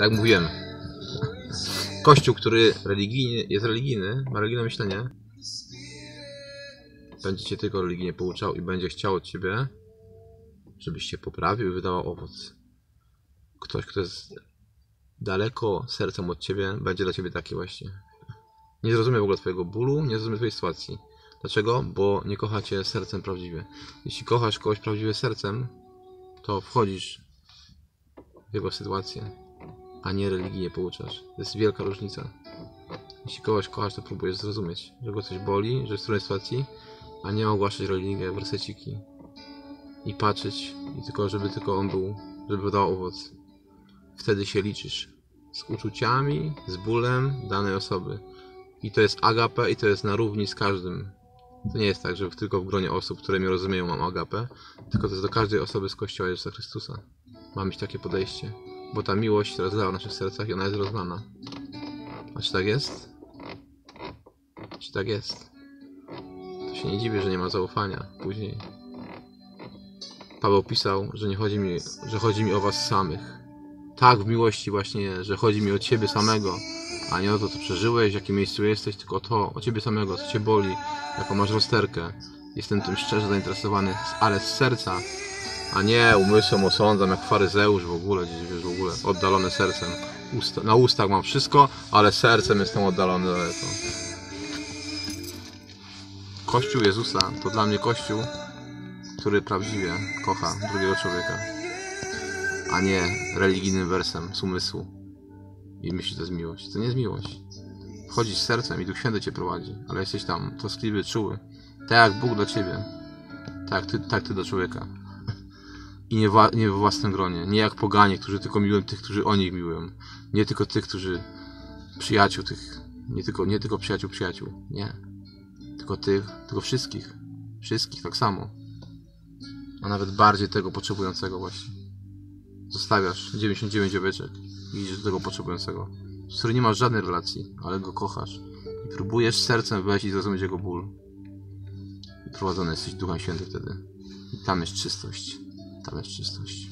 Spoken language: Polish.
Tak jak mówiłem. Kościół, który religijny, jest religijny, ma religijne myślenie, będzie cię tylko religijnie pouczał i będzie chciał od ciebie, żebyś się poprawił i wydawał owoc. Ktoś, kto jest daleko sercem od ciebie, będzie dla ciebie taki właśnie. Nie zrozumie w ogóle twojego bólu, nie zrozumie twojej sytuacji. Dlaczego? Bo nie kocha cię sercem prawdziwie. Jeśli kochasz kogoś prawdziwie sercem, to wchodzisz w jego sytuację, a nie religijnie pouczasz. To jest wielka różnica. Jeśli kogoś kochasz, to próbujesz zrozumieć, że go coś boli, że w trudnej sytuacji, a nie ogłaszać religijne werseciki i patrzeć, i tylko, żeby tylko on był, żeby dał owoc. Wtedy się liczysz z uczuciami, z bólem danej osoby. I to jest agape i to jest na równi z każdym. To nie jest tak, że tylko w gronie osób, które mnie rozumieją, mam agapę, tylko to jest do każdej osoby z Kościoła Jezusa Chrystusa. Ma mieć takie podejście, bo ta miłość rozlała w naszych sercach i ona jest rozlana. A czy tak jest? Czy tak jest? To się nie dziwię, że nie ma zaufania później. Paweł pisał, że nie chodzi mi, że chodzi mi o was samych. Tak, w miłości właśnie, że chodzi mi o ciebie samego, a nie o to, co przeżyłeś, w jakim miejscu jesteś, tylko o to, o ciebie samego, co cię boli, jaką masz rozterkę. Jestem tym szczerze zainteresowany, ale z serca, a nie umysłem osądzam, jak faryzeusz w ogóle, gdzieś wiesz, w ogóle, oddalony sercem. Usta, na ustach mam wszystko, ale sercem jestem oddalony daleko. Kościół Jezusa to dla mnie Kościół, który prawdziwie kocha drugiego człowieka, a nie religijnym wersem z umysłu i myśli, to jest miłość. To nie jest miłość. Wchodzisz z sercem i Duch Święty cię prowadzi, ale jesteś tam troskliwy, czuły. Tak jak Bóg dla ciebie. Tak ty, tak ty do człowieka. I nie, wa- nie we własnym gronie. Nie jak poganie, którzy tylko miłują tych, którzy o nich miłują. Nie tylko tych, którzy przyjaciół tych. Nie tylko, nie tylko przyjaciół przyjaciół. Nie. Tylko tych, tylko wszystkich. Wszystkich tak samo. A nawet bardziej tego potrzebującego właśnie. Zostawiasz 99 owieczek i idziesz do tego potrzebującego, z którym nie masz żadnej relacji, ale go kochasz. I próbujesz sercem wejść i zrozumieć jego ból. I prowadzony jesteś Duchem Świętym wtedy. I tam jest czystość. Tam jest czystość.